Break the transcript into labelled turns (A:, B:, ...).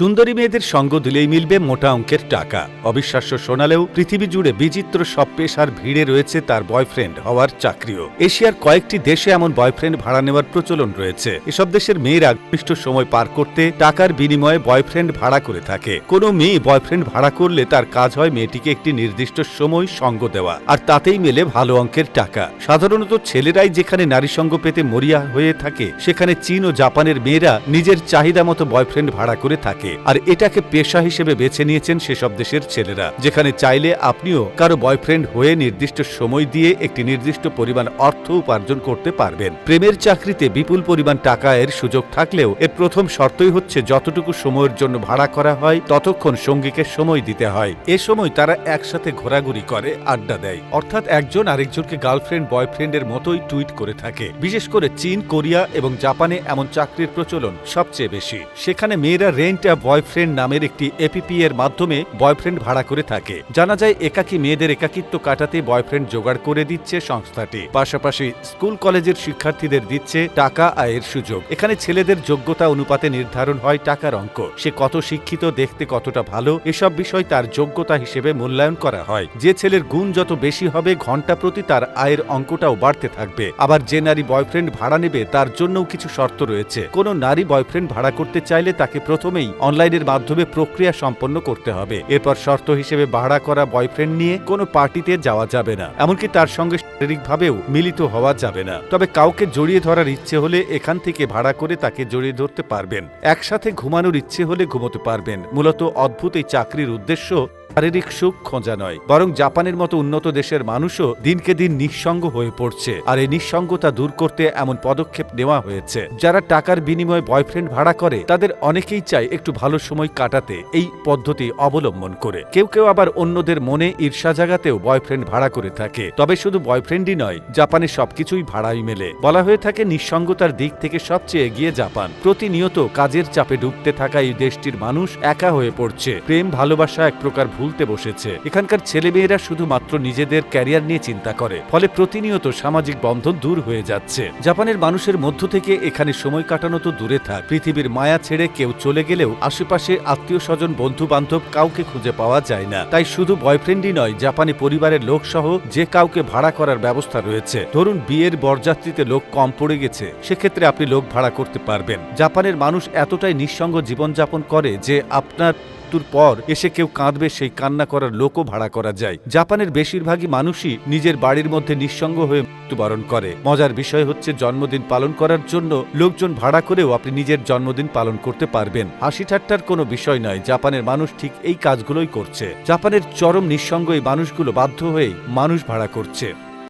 A: সুন্দরী মেয়েদের সঙ্গ দিলেই মিলবে মোটা অঙ্কের টাকা। অবিশ্বাস্য শোনালেও পৃথিবী জুড়ে বিচিত্র সব পেশার ভিড়ে রয়েছে তার বয়ফ্রেন্ড হওয়ার চাকরিও। এশিয়ার কয়েকটি দেশে এমন বয়ফ্রেন্ড ভাড়া নেওয়ার প্রচলন রয়েছে। এসব দেশের মেয়েরা নির্দিষ্ট সময় পার করতে টাকার বিনিময়ে বয়ফ্রেন্ড ভাড়া করে থাকে। কোনো মেয়ে বয়ফ্রেন্ড ভাড়া করলে তার কাজ হয় মেয়েটিকে একটি নির্দিষ্ট সময় সঙ্গ দেওয়া, আর তাতেই মেলে ভালো অঙ্কের টাকা। সাধারণত ছেলেরাই যেখানে নারী সঙ্গ পেতে মরিয়া হয়ে থাকে, সেখানে চীন ও জাপানের মেয়েরা নিজের চাহিদা মতো বয়ফ্রেন্ড ভাড়া করে থাকে। আর এটাকে পেশা হিসেবে বেছে নিয়েছেন সেসব দেশের ছেলেরা, যেখানে চাইলে আপনিও কারও বয়ফ্রেন্ড হয়ে নির্দিষ্ট সময় দিয়ে একটি নির্দিষ্ট পরিমাণ অর্থ উপার্জন করতে পারবেন। প্রেমের চাকরিতে বিপুল পরিমাণ টাকা এর সুযোগ থাকলেও এর প্রথম শর্তই হচ্ছে যতটুকু সময়ের জন্য ভাড়া করা হয়, ততক্ষণ সঙ্গীকে সময় দিতে হয়। এ সময় তারা একসাথে ঘোরাঘুরি করে, আড্ডা দেয়। অর্থাৎ একজন আরেকজনকে গার্লফ্রেন্ড বয়ফ্রেন্ডের মতোই টুইট করে থাকে। বিশেষ করে চীন, কোরিয়া এবং জাপানে এমন চাকরির প্রচলন সবচেয়ে বেশি। সেখানে মেয়েরা রেন্ট আ বয়ফ্রেন্ড নামের একটি এপিপি এর মাধ্যমে বয়ফ্রেন্ড ভাড়া করে থাকে। জানা যায়, একাকী মেয়েদের একাকিত্ব কাটাতে বয়ফ্রেন্ড জোগাড় করে দিচ্ছে সংস্থাটি। পাশাপাশি স্কুল কলেজের শিক্ষার্থীদের দিচ্ছে টাকা আয়ের সুযোগ। এখানে ছেলেদের যোগ্যতা অনুপাতে নির্ধারণ হয় টাকার অঙ্ক। সে কত শিক্ষিত, দেখতে কতটা ভালো, এসব বিষয় তার যোগ্যতা হিসেবে মূল্যায়ন করা হয়। যে ছেলের গুণ যত বেশি হবে, ঘণ্টা প্রতি তার আয়ের অঙ্কটাও বাড়তে থাকবে। আবার যে নারী বয়ফ্রেন্ড ভাড়া নেবে, তার জন্যও কিছু শর্ত রয়েছে। কোনো নারী বয়ফ্রেন্ড ভাড়া করতে চাইলে তাকে প্রথমেই অনলাইনের মাধ্যমে প্রক্রিয়া সম্পন্ন করতে হবে। এরপর শর্ত হিসেবে ভাড়া করা বয়ফ্রেন্ড নিয়ে কোনো পার্টিতে যাওয়া যাবে না। এমনকি তার সঙ্গে শারীরিকভাবেও মিলিত হওয়া যাবে না। তবে কাউকে জড়িয়ে ধরার ইচ্ছে হলে এখান থেকে ভাড়া করে তাকে জড়িয়ে ধরতে পারবেন। একসাথে ঘুমানোর ইচ্ছে হলে ঘুমোতে পারবেন। মূলত অদ্ভুত এই চাকরির উদ্দেশ্য শারীরিক সুখ খোঁজা নয়, বরং জাপানের মতো উন্নত দেশের মানুষও দিনকে দিন নিঃসঙ্গ হয়ে পড়ছে, আর এই নিঃসঙ্গতা দূর করতে এমন পদক্ষেপ নেওয়া হয়েছে। যারা টাকার বিনিময়ে বয়ফ্রেন্ড ভাড়া করে, তাদের অনেকেই চায় একটু ভালো সময় কাটাতে, এই পদ্ধতি অবলম্বন করে। কেউ কেউ আবার অন্যদের মনে ঈর্ষা জাগাতেও বয়ফ্রেন্ড ভাড়া করে থাকে। তবে শুধু বয়ফ্রেন্ডই নয়, জাপানে সবকিছুই ভাড়াই মেলে। বলা হয়ে থাকে নিঃসঙ্গতার দিক থেকে সবচেয়ে এগিয়ে জাপান। প্রতিনিয়ত কাজের চাপে ডুবতে থাকা এই দেশটির মানুষ একা হয়ে পড়ছে। প্রেম, ভালোবাসা এক প্রকার ভুলতে বসেছে। এখানকার ছেলেমেয়েরা শুধুমাত্র নিজেদের ক্যারিয়ার নিয়ে চিন্তা করে, ফলে প্রতিনিয়ত সামাজিক বন্ধন দূর হয়ে যাচ্ছে। জাপানের মানুষের মধ্য থেকে এখানে সময় কাটানো তো দূরে থাক, পৃথিবীর মায়া ছেড়ে কেউ চলে গেলেও আশেপাশে আত্মীয় স্বজন বন্ধু বান্ধব কাউকে খুঁজে পাওয়া যায় না। তাই শুধু বয়ফ্রেন্ডই নয়, জাপানি পরিবারের লোক সহ যে কাউকে ভাড়া করার ব্যবস্থা রয়েছে। ধরুন বিয়ের বরযাত্রীতে লোক কম পড়ে গেছে, সেক্ষেত্রে আপনি লোক ভাড়া করতে পারবেন। জাপানের মানুষ এতটাই নিঃসঙ্গ জীবনযাপন করে যে আপনার মৃত্যুর পর এসে কেউ কাঁদবে, সেই কান্না করার লোকও ভাড়া করা যায়। জাপানের বেশিরভাগই মানুষই নিজের বাড়ির মধ্যে নিঃসঙ্গ হয়ে মৃত্যুবরণ করে। মজার বিষয় হচ্ছে জন্মদিন পালন করার জন্য লোকজন ভাড়া করেও আপনি নিজের জন্মদিন পালন করতে পারবেন। হাসি ঠাট্টার কোনো বিষয় নয়, জাপানের মানুষ ঠিক এই কাজগুলোই করছে। জাপানের চরম নিঃসঙ্গ এই মানুষগুলো বাধ্য হয়ে মানুষ ভাড়া করছে।